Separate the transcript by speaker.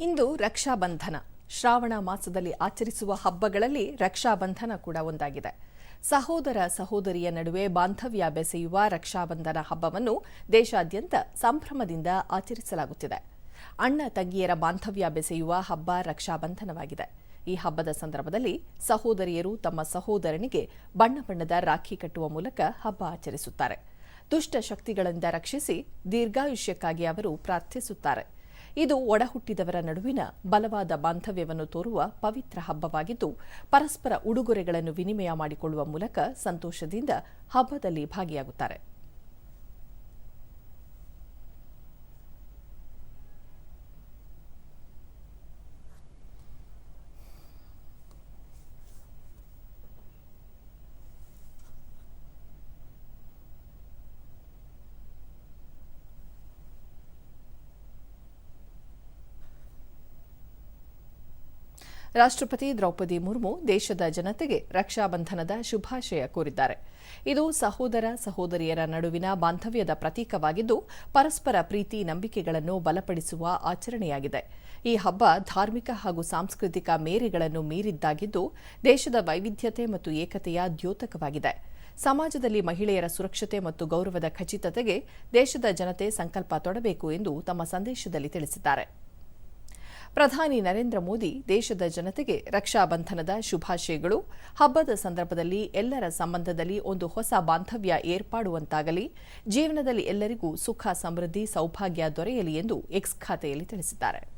Speaker 1: ಇಂದು ರಕ್ಷಾಬಂಧನ. ಶ್ರಾವಣ ಮಾಸದಲ್ಲಿ ಆಚರಿಸುವ ಹಬ್ಬಗಳಲ್ಲಿ ರಕ್ಷಾಬಂಧನ ಕೂಡ ಒಂದಾಗಿದೆ. ಸಹೋದರ ಸಹೋದರಿಯ ನಡುವೆ ಬಾಂಧವ್ಯ ಬೆಸೆಯುವ ರಕ್ಷಾಬಂಧನ ಹಬ್ಬವನ್ನು ದೇಶಾದ್ಯಂತ ಸಂಭ್ರಮದಿಂದ ಆಚರಿಸಲಾಗುತ್ತಿದೆ. ಅಣ್ಣ ತಂಗಿಯರ ಬಾಂಧವ್ಯ ಬೆಸೆಯುವ ಹಬ್ಬ ರಕ್ಷಾಬಂಧನವಾಗಿದೆ. ಈ ಹಬ್ಬದ ಸಂದರ್ಭದಲ್ಲಿ ಸಹೋದರಿಯರು ತಮ್ಮ ಸಹೋದರನಿಗೆ ಬಣ್ಣ ಬಣ್ಣದ ರಾಖಿ ಕಟ್ಟುವ ಮೂಲಕ ಹಬ್ಬ ಆಚರಿಸುತ್ತಾರೆ. ದುಷ್ಟ ಶಕ್ತಿಗಳಿಂದ ರಕ್ಷಿಸಿ ದೀರ್ಘಾಯುಷ್ಯಕ್ಕಾಗಿ ಅವರು ಪ್ರಾರ್ಥಿಸುತ್ತಾರೆ. ಇದು ಒಡಹುಟ್ಟಿದವರ ನಡುವಿನ ಬಲವಾದ ಬಾಂಧವ್ಯವನ್ನು ತೋರುವ ಪವಿತ್ರ ಹಬ್ಬವಾಗಿದ್ದು, ಪರಸ್ಪರ ಉಡುಗೊರೆಗಳನ್ನು ವಿನಿಮಯ ಮಾಡಿಕೊಳ್ಳುವ ಮೂಲಕ ಸಂತೋಷದಿಂದ ಹಬ್ಬದಲ್ಲಿ ಭಾಗಿಯಾಗುತ್ತಾರೆ. ರಾಷ್ಟ್ರಪತಿ ದ್ರೌಪದಿ ಮುರ್ಮು ದೇಶದ ಜನತೆಗೆ ರಕ್ಷಾಬಂಧನದ ಶುಭಾಶಯ ಕೋರಿದ್ದಾರೆ. ಇದು ಸಹೋದರ ಸಹೋದರಿಯರ ನಡುವಿನ ಬಾಂಧವ್ಯದ ಪ್ರತೀಕವಾಗಿದ್ದು, ಪರಸ್ಪರ ಪ್ರೀತಿ ನಂಬಿಕೆಗಳನ್ನು ಬಲಪಡಿಸುವ ಆಚರಣೆಯಾಗಿದೆ. ಈ ಹಬ್ಬ ಧಾರ್ಮಿಕ ಹಾಗೂ ಸಾಂಸ್ಕೃತಿಕ ಮೇರೆಗಳನ್ನು ಮೀರಿದ್ದಾಗಿದ್ದು, ದೇಶದ ವೈವಿಧ್ಯತೆ ಮತ್ತು ಏಕತೆಯ ದ್ಯೋತಕವಾಗಿದೆ. ಸಮಾಜದಲ್ಲಿ ಮಹಿಳೆಯರ ಸುರಕ್ಷತೆ ಮತ್ತು ಗೌರವದ ಖಚಿತತೆಗೆ ದೇಶದ ಜನತೆ ಸಂಕಲ್ಪ ತೊಡಬೇಕು ಎಂದು ತಮ್ಮ ಸಂದೇಶದಲ್ಲಿ ತಿಳಿಸಿದ್ದಾರೆ. ಪ್ರಧಾನಿ ನರೇಂದ್ರ ಮೋದಿ ದೇಶದ ಜನತೆಗೆ ರಕ್ಷಾಬಂಧನದ ಶುಭಾಶಯಗಳು. ಹಬ್ಬದ ಸಂದರ್ಭದಲ್ಲಿ ಎಲ್ಲರ ಸಂಬಂಧದಲ್ಲಿ ಒಂದು ಹೊಸ ಬಾಂಧವ್ಯ ಏರ್ಪಾಡುವಂತಾಗಲಿ. ಜೀವನದಲ್ಲಿ ಎಲ್ಲರಿಗೂ ಸುಖ, ಸಮೃದ್ಧಿ, ಸೌಭಾಗ್ಯ ದೊರೆಯಲಿ ಎಂದು ಎಕ್ಸ್ ಖಾತೆಯಲ್ಲಿ ತಿಳಿಸಿದ್ದಾರೆ.